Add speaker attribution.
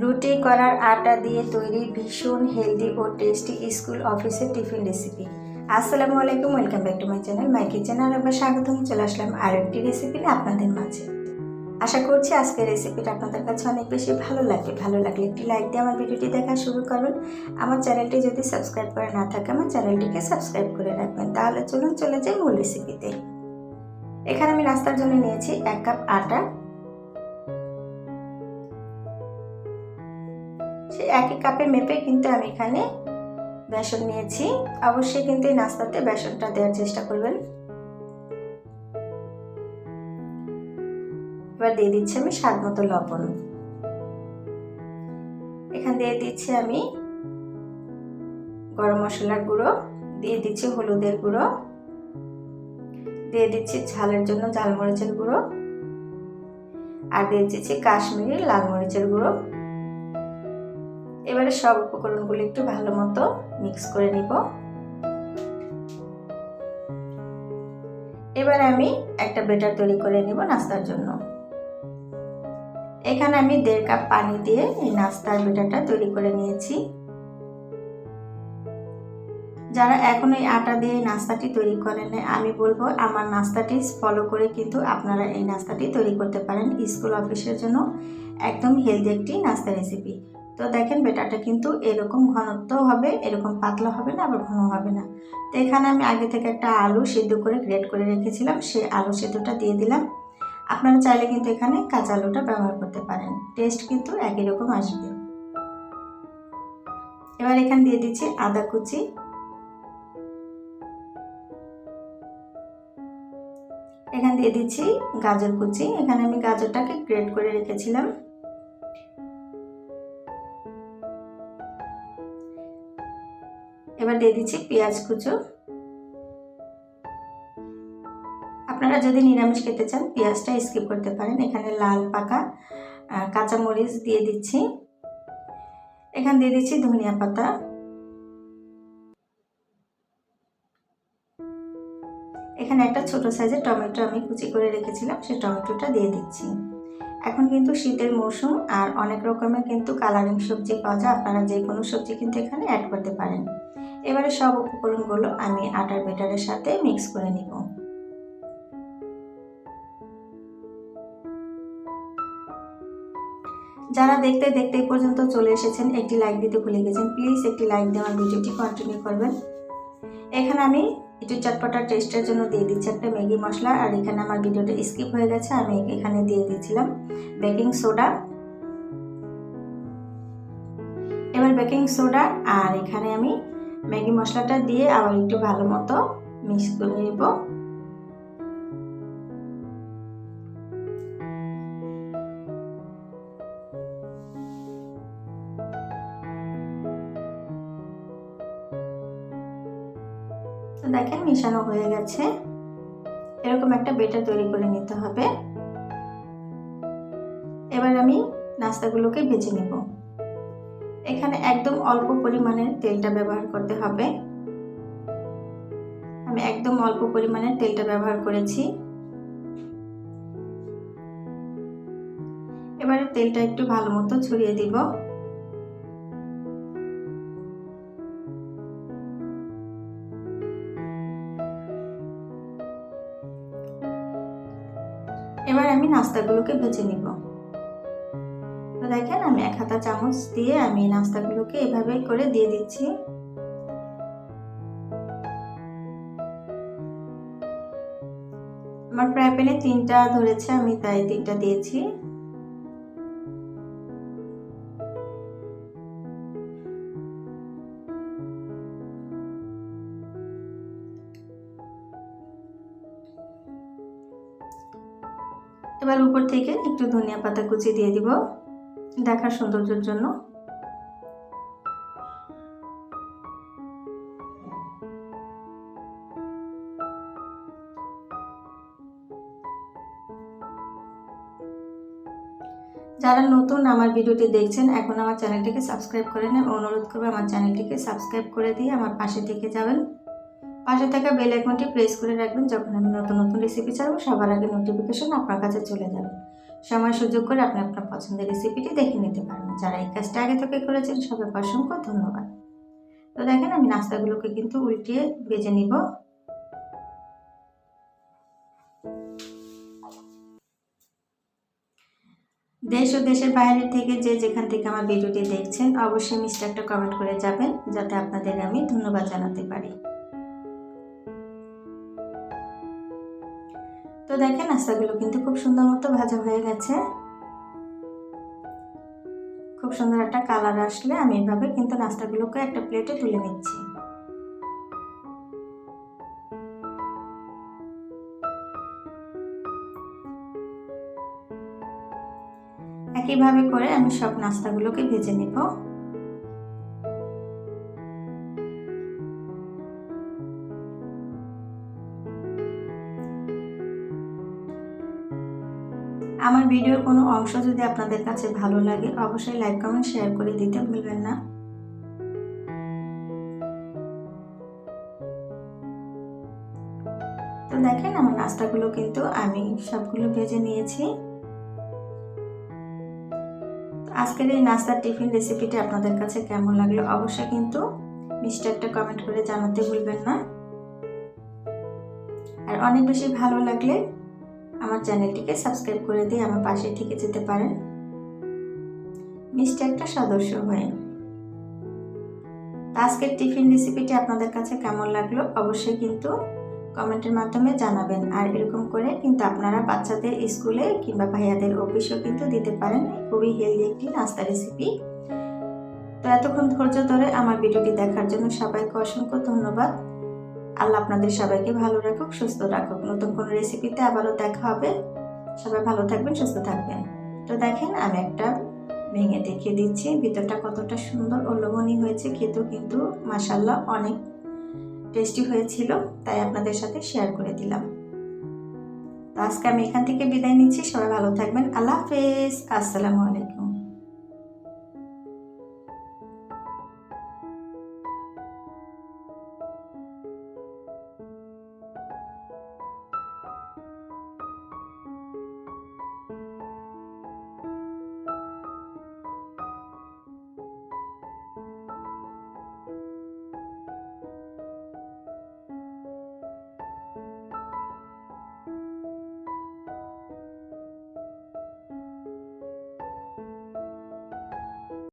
Speaker 1: রুটি করার আটা দিয়ে তৈরি ভীষণ হেলদি ও টেস্টি স্কুল অফিসের টিফিন রেসিপি। আসসালামু আলাইকুম, welcome back to my channel my kitchen. আর একবার স্বাগতম, চলে আসলাম আর একটি রেসিপি আপনাদের মাঝে। আশা করছি আজকের রেসিপিটা আপনাদের কাছে অনেক বেশি ভালো লাগবে ভালো লাগলে একটি লাইক দিয়ে আমার ভিডিওটি দেখা শুরু করুন। আমার চ্যানেলটি যদি সাবস্ক্রাইব করে না থাকে, আমার চ্যানেলটিকে সাবস্ক্রাইব করে রাখবেন। তাহলে চলুন চলে যাই মূল রেসিপিতে। এখানে আমি নাস্তার জন্য নিয়েছি এক কাপ আটা সেই একই কাপে মেপে কিন্তু আমি এখানে বেসন নিয়েছি। অবশ্যই কিন্তু এই নাস্তাতে বেসনটা দেওয়ার চেষ্টা করবেন। এবার দিয়ে দিচ্ছি আমি স্বাদ মতো লবণ। এখান দিয়ে দিচ্ছি আমি গরম মশলার গুঁড়ো, দিয়ে দিচ্ছি হলুদের গুঁড়ো, দিয়ে দিচ্ছি ঝালের জন্য ঝাল মরিচের গুঁড়ো, আর দিয়ে দিচ্ছি কাশ্মীরি লাল মরিচের গুঁড়ো। এবারে সব উপকরণগুলো একটু ভালো মতো মিক্স করে নিব। এবার আমি একটা বেটার তৈরি করে নিব নাস্তার জন্য। এখানে আমি দেড় কাপ পানি দিয়ে এই নাস্তার বেটারটা তৈরি করে নিয়েছি। যারা এখন এই আটা দিয়ে নাস্তাটি তৈরি করেন আমি বলব আমার নাস্তাটি ফলো করে কিন্তু আপনারা এই নাস্তাটি তৈরি করতে পারেন স্কুল অফিসের জন্য। একদম হেলদি একটি নাস্তা রেসিপি তো দেখেন বেটাটা কিন্তু এরকম ঘনত্ব হবে, এরকম পাতলা হবে না আবার ঘন হবে না। তো এখানে আমি আগে থেকে একটা আলু সিদ্ধ করে গ্রেট করে রেখেছিলাম, সেই আলু সিদ্ধটা দিয়ে দিলাম। আপনারা চাইলে কিন্তু এখানে কাঁচা আলুটা ব্যবহার করতে পারেন, টেস্ট কিন্তু একই রকম আসবে। এবার এখানে দিয়ে দিচ্ছি আদা কুচি। এখানে দিয়ে দিচ্ছি গাজর কুচি। এখানে আমি গাজরটাকে গ্রেট করে রেখেছিলাম। এবার দিয়ে দিচ্ছি পেঁয়াজ কুচো। আপনারা যদি নিরামিষ খেতে চান, পেঁয়াজটা স্কিপ করতে পারেন। এখানে লাল পাকা কাঁচামরিচ দিয়ে দিচ্ছি। এখানে দিয়ে দিচ্ছি ধনিয়া পাতা। এখানে একটা ছোট সাইজের টমেটো আমি কুচি করে রেখেছিলাম সেই টমেটোটা দিয়ে দিচ্ছি। এখন কিন্তু শীতের মৌসুম আর অনেক রকমের কিন্তু কালারিং সবজি পাওয়া যায়। আপনারা যে কোনো সবজি কিন্তু এখানে অ্যাড করতে পারেন। এবারে সব উপকরণগুলো আমি আটার বেটারের সাথে মিক্স করে নিব। যারা দেখতে দেখতে পর্যন্ত চলে এসেছেন, একটি লাইক দিতে ভুলে গেছেন প্লিজ একটি লাইক দেওয়ার ভিডিওটি কন্টিনিউ করবেন। এখানে আমি একটু চটপটা টেস্টের জন্য দিয়ে দিচ্ছি একটা ম্যাগি মশলা, আর এখানে আমার ভিডিওটা স্কিপ হয়ে গেছে, আমি এখানে দিয়ে দিয়েছিলাম বেকিং সোডা এবার বেকিং সোডা আর এখানে আমি ম্যাগি মশলাটা দিয়ে আবার একটু ভালো মতো মিক্স করে নেব। তো দেখেন মিশানো হয়ে গেছে। এরকম একটা বেটার তৈরি করে নিতে হবে। এবার আমি নাস্তাগুলোকে ভেজে নেব। এখানে একদম অল্প পরিমাণের তেলটা ব্যবহার করতে হবে। আমি একদম অল্প পরিমাণের তেলটা ব্যবহার করেছি। এবারে তেলটা একটু ভালো মতো ছড়িয়ে দিব। এবার আমি নাস্তাগুলোকে ভেজে নিব। দেখেন আমি এক হাতা চামচ দিয়ে আমি নাস্তাগুলোকে এভাবে করে দিয়ে দিচ্ছি। আমার ফ্রাই প্যানে তিনটা ধরেছে, আমি তাই তিনটা দিয়েছি। এবার উপর থেকে একটু ধনিয়া পাতা কুচি দিয়ে দিব। দেখার সৌন্দর্যের জন্য। যারা নতুন আমার ভিডিওটি দেখছেন, এখন আমার চ্যানেলটিকে সাবস্ক্রাইব করে নেন। অনুরোধ করব আমার চ্যানেলটিকে সাবস্ক্রাইব করে দিয়ে আমার পাশে থেকে যাবেন। পাশে থাকা বেল আইকনটি প্রেস করে রাখবেন, যখন আমি নতুন নতুন রেসিপি ছাড়বো, সবার আগে নোটিফিকেশন আপনার কাছে চলে যাবে। সময় সুযোগ করে আপনি আপনার পছন্দের রেসিপিটি দেখে নিতে পারেন। যারা এই কাজটা আগে থেকে করেছেন, সবাইকে অসংখ্য ধন্যবাদ। তো দেখেন, আমি নাস্তাগুলোকে কিন্তু উল্টিয়ে বেজে নিব। দেশ ও দেশের বাইরে থেকে যে যেখান থেকে আমার ভিডিওটি দেখছেন, অবশ্যই মিষ্টি একটা কমেন্ট করে যাবেন, যাতে আপনাদের আমি ধন্যবাদ জানাতে পারি। তো দেখেন, নাস্তাগুলো কিন্তু খুব সুন্দর মতো ভাজা হয়ে গেছে। খুব সুন্দর একটা কালার আসলে, আমি এভাবে কিন্তু নাস্তাগুলোকে একটা প্লেটে তুলে নিচ্ছি। একইভাবে করে আমি সব নাস্তাগুলোকে ভেজে নেব। আমার ভিডিওর কোনো অংশ যদি আপনাদের কাছে ভালো লাগে, অবশ্যই লাইক, কমেন্ট, শেয়ার করে দিতে ভুলবেন না। তো দেখেন আমার নাস্তাগুলো কিন্তু আমি সবগুলো ভেজে নিয়েছি। আজকের এই নাস্তার টিফিন রেসিপিটা আপনাদের কাছে কেমন লাগল অবশ্যই কিন্তু মিষ্টি একটা কমেন্ট করে জানাতে ভুলবেন না। আর অনেক বেশি ভালো লাগলে আমার চ্যানেলটিকে সাবস্ক্রাইব করে দিয়ে আমার পাশে থেকে যেতে পারেন। মিষ্টি একটা সদস্য হয়ে। আজকের টিফিন রেসিপিটি আপনাদের কাছে কেমন লাগল অবশ্যই কিন্তু কমেন্টের মাধ্যমে জানাবেন। আর এরকম করে কিন্তু আপনারা বাচ্চাদের স্কুলে কিংবা ভাইয়াদের অফিসেও কিন্তু দিতে পারেন। খুবই হেলদি একটি নাস্তা রেসিপি তো এতক্ষণ ধৈর্য ধরে আমার ভিডিওটি দেখার জন্য সবাইকে অসংখ্য ধন্যবাদ। আল্লাহ আপনাদের সবাইকে ভালো রাখুক, সুস্থ রাখুক। নতুন কোনো রেসিপিতে আবারও দেখা হবে। সবাই ভালো থাকবেন, সুস্থ থাকবেন। তো দেখেন, আমি একটা ভেঙে দেখিয়ে দিচ্ছি। ভিতরটা কতটা সুন্দর ও লোভনীয় হয়েছে। খেতেও কিন্তু মাসাল্লাহ অনেক টেস্টি হয়েছিল। তাই আপনাদের সাথে শেয়ার করে দিলাম। তো আজকে আমি এখান থেকে বিদায় নিচ্ছি। সবাই ভালো থাকবেন। আল্লাহ হাফেজ। আসসালামু আলাইকুম।